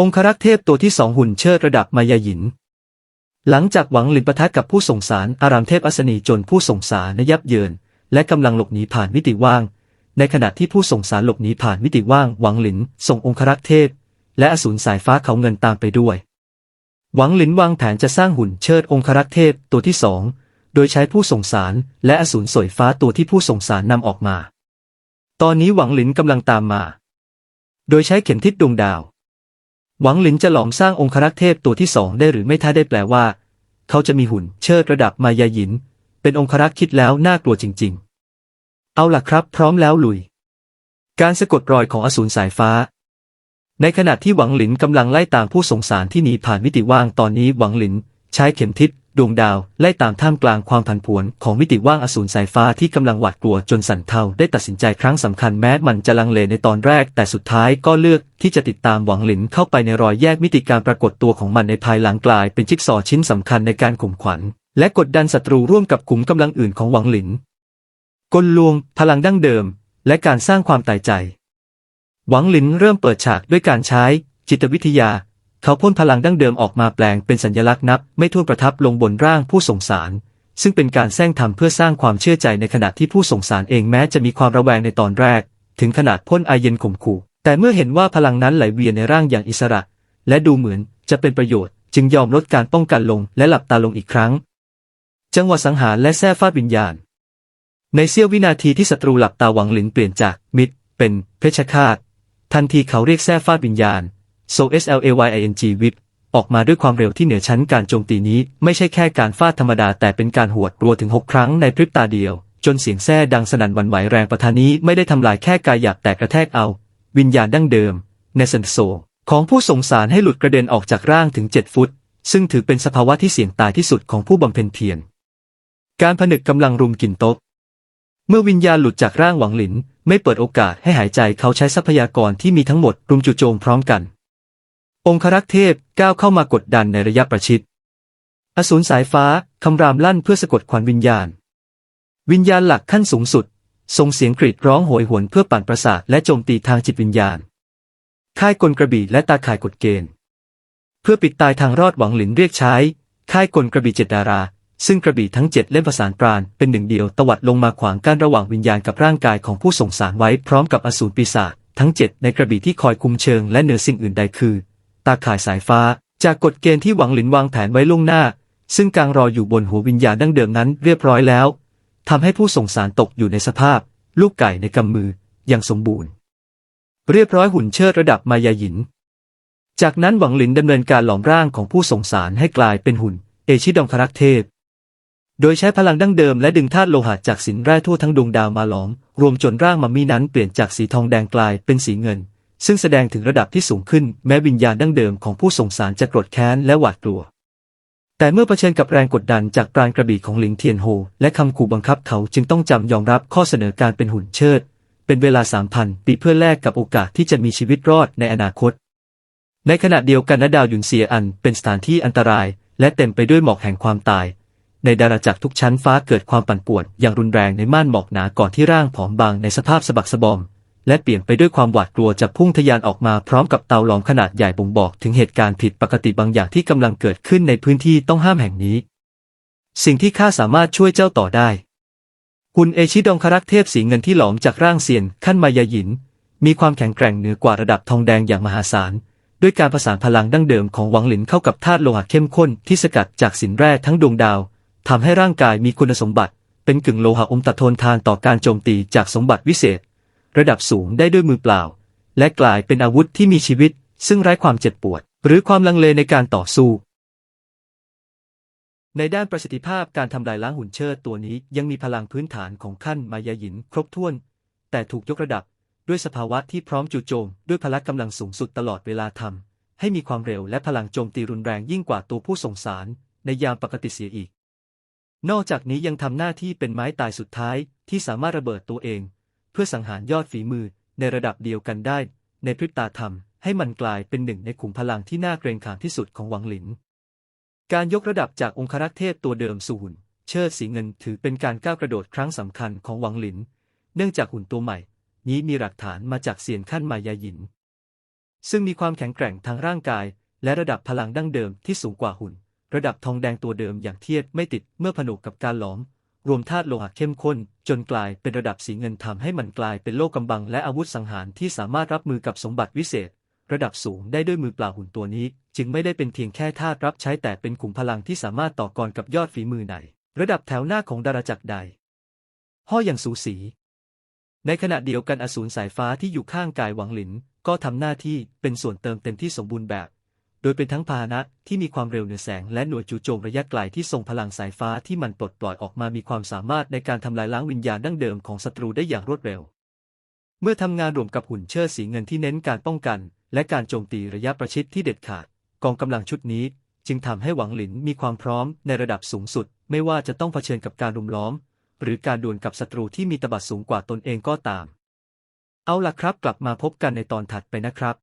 องครักษ์เทพตัวที่สองหุ่นเชิดระดับมายาหยิน หลังจากหวังหลินปะทะกับผู้ส่งสารอารามเทพอัศนีจนผู้ส่งสารนยับเยิน และกำลังหลบหนีผ่านมิติว่าง ในขณะที่ผู้ส่งสารหลบหนีผ่านมิติว่างหวังหลินส่งองครักษ์เทพ และอสูรสายฟ้าเขาเงินตามไปด้วย หวังหลินวางแผนจะสร้างหุ่นเชิดองครักษ์เทพตัวที่สองโดยใช้ผู้ส่งสารและอสูรสวยฟ้าตัวที่ผู้ส่งสารนำออกมา ตอนนี้หวังหลินกำลังตามมา โดยใช้เข็มทิศดวงดาว หวังหลินจะหลอมสร้างองครักษ์เทพตัวที่สองได้หรือไม่ถ้าได้แปลว่า เขาจะมีหุ่นเชิดระดับมายาหยิน เป็นองครักษ์คิดแล้วน่ากลัวจริง ๆ เอาล่ะครับ พร้อมแล้วลุย การสะกดรอยของอสูรสายฟ้า ในขณะที่หวังหลินกำลังไล่ตามผู้สงสารที่หนีผ่านมิติว่างตอนนี้หวังหลิน ใช้เข็มทิศ ดวงดาวไล่ตามท่ามกลางความผันผวนของมิติว่างอสูรสายฟ้าที่กำลังหวาดกลัวจนสั่นเทาได้ตัดสินใจครั้งสำคัญแม้มันจะลังเลในตอนแรก แต่สุดท้ายก็เลือกที่จะติดตามหวังหลินเข้าไปในรอยแยกมิติการปรากฏตัวของมันในภายหลังกลายเป็นจิ๊กซอว์ชิ้นสำคัญในการข่มขวัญ และกดดันศัตรูร่วมกับขุมกำลังอื่นของหวังหลิน กลลวง พลังดั้งเดิม และการสร้างความตายใจ หวังหลินเริ่มเปิดฉากด้วยการใช้จิตวิทยา เขาพ่นพลังดั้งเดิมออกมาแปลงเป็นสัญลักษณ์นับ ไม่ถ้วนประทับลงบนร่างผู้ส่งสาร ซึ่งเป็นการแซงทำเพื่อสร้างความเชื่อใจในขณะที่ผู้ส่งสารเองแม้จะมีความระแวงในตอนแรก ถึงขนาดพ่นไอเย็นข่มขู่แต่เมื่อเห็นว่าพลังนั้นไหลเวียนในร่างอย่างอิสระ และดูเหมือนจะเป็นประโยชน์ จึงยอมลดการป้องกันลงและหลับตาลงอีกครั้ง จังหวะสังหารและแท้ฟาดวิญญาณ ในเสี้ยววินาทีที่ศัตรูหลับตาหวังหลินเปลี่ยนจากมิตรเป็นเพชฌฆาตทันทีเขาเรียกแท้ฟาดวิญญาณ so s l a y i n g วิปออกมาด้วยความเร็วที่เหนือชั้นการโจมตีนี้ไม่ใช่แค่การฟาดธรรมดาแต่เป็นการหวดรัวถึง 6 ครั้งในพริบตาเดียว จนเสียงแท้ดังสนั่นหวั่นไหวแรงประทานี้ไม่ได้ทำลายแค่กายหยาบแต่กระแทกเอา วิญญาณดั้งเดิมในเซนโซของผู้สงสารให้หลุดกระเด็นออกจากร่างถึง 7 ฟุต ซึ่งถือเป็นสภาวะที่เสี่ยงตายที่สุดของผู้บำเพ็ญเพียรการผนึกกำลังรุมกินโต๊ะเมื่อวิญญาณหลุดจากร่างหวังหลิน ไม่เปิดโอกาสให้หายใจเขาใช้ทรัพยากรที่มีทั้งหมดรุมจู่โจมพร้อมกัน องครักษ์เทพก้าวเข้ามากดดันในระยะประชิด อสูรสายฟ้าคำรามลั่นเพื่อสะกดขวัญวิญญาณ วิญญาณหลักขั้นสูงสุดส่งเสียงกรีดร้องโหยหวนเพื่อปั่นประสาทและโจมตีทางจิตวิญญาณ ค่ายกลกระบี่และตาข่ายกฎเกณฑ์ เพื่อปิดตายทางรอดหวังหลินเรียกใช้ ค่ายกลกระบี่เจ็ดดารา ซึ่งกระบี่ทั้งเจ็ดเล่มประสานปราณเป็นหนึ่งเดียวตวัดลงมาขวางกั้นระหว่างวิญญาณกับร่างกายของผู้ส่งสารไว้พร้อมกับอสูรปีศาจทั้งเจ็ดในกระบี่ที่คอยคุมเชิงและเหนือสิ่งอื่นใดคือ ตาข่ายสายฟ้า จากกฎเกณฑ์ที่หวังหลินวางแผนไว้ล่วงหน้า ซึ่งกางรออยู่บนหัววิญญาณดั้งเดิมนั้นเรียบร้อยแล้วทำให้ผู้ส่งสารตกอยู่ในสภาพ ลูกไก่ในกำมืออย่างสมบูรณ์ เรียบร้อยหุ่นเชิดระดับมายาหยิน จากนั้นหวังหลินดำเนินการหลอมร่างของผู้ส่งสารให้กลายเป็นหุ่น เอชิดองครักเทพ โดยใช้พลังดั้งเดิมและดึงธาตุโลหะจากสินแร่ทั่วทั้งดวงดาวมาหลอม รวมจนร่างมัมมี่นั้นเปลี่ยนจากสีทองแดงกลายเป็นสีเงิน ซึ่งแสดงถึงระดับที่สูงขึ้นแม้วิญญาณดั้งเดิมของผู้ส่งสารจะโกรธแค้นและหวาดกลัว แต่เมื่อเผชิญกับแรงกดดันจากปราณกระบี่ของหลิงเทียนโฮ และคำขู่บังคับเขาจึงต้องจำยอมรับข้อเสนอการเป็นหุ่นเชิด เป็นเวลาสามพันปีเพื่อแลกกับโอกาสที่จะมีชีวิตรอดในอนาคต ในขณะเดียวกันณดาวหยุนเซียอันเป็นสถานที่อันตราย และเต็มไปด้วยหมอกแห่งความตาย ในดาราจักรทุกชั้นฟ้าเกิดความปั่นป่วนอย่างรุนแรงในม่านหมอกหนาก่อนที่ร่างผอมบางในสภาพสะบักสะบอม และเปลี่ยนไปด้วยความหวาดกลัวจะพุ่งทะยานออกมาพร้อมกับเตาหลอมขนาดใหญ่บ่งบอกถึงเหตุการณ์ผิดปกติบางอย่างที่กำลังเกิดขึ้นในพื้นที่ต้องห้ามแห่งนี้ สิ่งที่ข้าสามารถช่วยเจ้าต่อได้ คุณเอชิดองครักษ์เทพสีเงินที่หลอมจากร่างเซียนขั้นมายาหยิน มีความแข็งแกร่งเหนือกว่าระดับทองแดงอย่างมหาศาลด้วยการผสานพลังดั้งเดิมของหวังหลินเข้ากับธาตุโลหะเข้มข้นที่สกัดจากสินแร่ทั้งดวงดาวทำให้ร่างกายมีคุณสมบัติเป็นกึ่งโลหะอมตะทนทานต่อการโจมตีจากสมบัติวิเศษ ระดับสูงได้ด้วยมือเปล่า และกลายเป็นอาวุธที่มีชีวิต ซึ่งไร้ความเจ็บปวด หรือความลังเลในการต่อสู้ ในด้านประสิทธิภาพการทำลายล้างหุ่นเชิดตัวนี้ยังมีพลังพื้นฐานของขั้นมายาหยินครบถ้วน แต่ถูกยกระดับด้วยสภาวะที่พร้อมจู่โจม ด้วยพละกำลังสูงสุดตลอดเวลาทำให้มีความเร็วและพลังโจมตีรุนแรงยิ่งกว่าตัวผู้ส่งสาร ในยามปกติเสียอีก นอกจากนี้ยังทำหน้าที่เป็นไม้ตายสุดท้ายที่สามารถระเบิดตัวเอง พื่อสังหารยอดฝีมือในระดับเดียวกันได้ ในพริบตาทำให้มันกลายเป็นหนึ่งในขุมพลังที่น่าเกรงขามที่สุดของหวังหลิน การยกระดับจากองครักษ์เทพตัวเดิมสู่หุ่น เชิดสีเงินถือเป็นการก้าวกระโดดครั้งสำคัญของหวังหลิน เนื่องจากหุ่นตัวใหม่ นี้มีหลักฐานมาจากเซียนขั้นมายาหยิน ซึ่งมีความแข็งแกร่งทางร่างกาย และระดับพลังดั้งเดิมที่สูงกว่าหุ่น ระดับทองแดงตัวเดิมอย่างเทียบไม่ติดเมื่อผนวกกับการหลอม รวมธาตุโลหะเข้มข้น จนกลายเป็นระดับสีเงินทำให้มันกลายเป็นโลกกำบังและอาวุธสังหารที่สามารถรับมือกับสมบัติวิเศษ ระดับสูงได้ด้วยมือเปล่าหุ่นตัวนี้ จึงไม่ได้เป็นเพียงแค่ธาตุรับใช้แต่เป็นขุมพลังที่สามารถต่อกรกับยอดฝีมือไหน ระดับแถวหน้าของดาราจักรใดห่ออย่างสูสี ในขณะเดียวกันอสูรสายฟ้าที่อยู่ข้างกายหวังหลิน ก็ทำหน้าที่เป็นส่วนเติมเต็มที่สมบูรณ์แบบ ดยเป็นทั้งพาหนะที่มีความเร็วเหนือแสงและหน่วยจู่โจมระยะไกลที่ทรงพลังสายฟ้าที่มันปลดปล่อยออกมามีความสามารถในการทำลายล้างวิญญาณดั้งเดิมของศัตรูได้อย่างรวดเร็ว เมื่อทำงานรวมกับหุ่นเชิดสีเงินที่เน้นการป้องกัน และการโจมตีระยะประชิดที่เด็ดขาด กองกำลังชุดนี้ จึงทำให้หวังหลินมีความพร้อมในระดับสูงสุด ไม่ว่าจะต้องเผชิญกับการรุมล้อม หรือการดวลกับศัตรูที่มีตบัดสูงกว่าตนเองก็ตาม เอาล่ะครับ กลับมาพบกันในตอนถัดไปนะครับ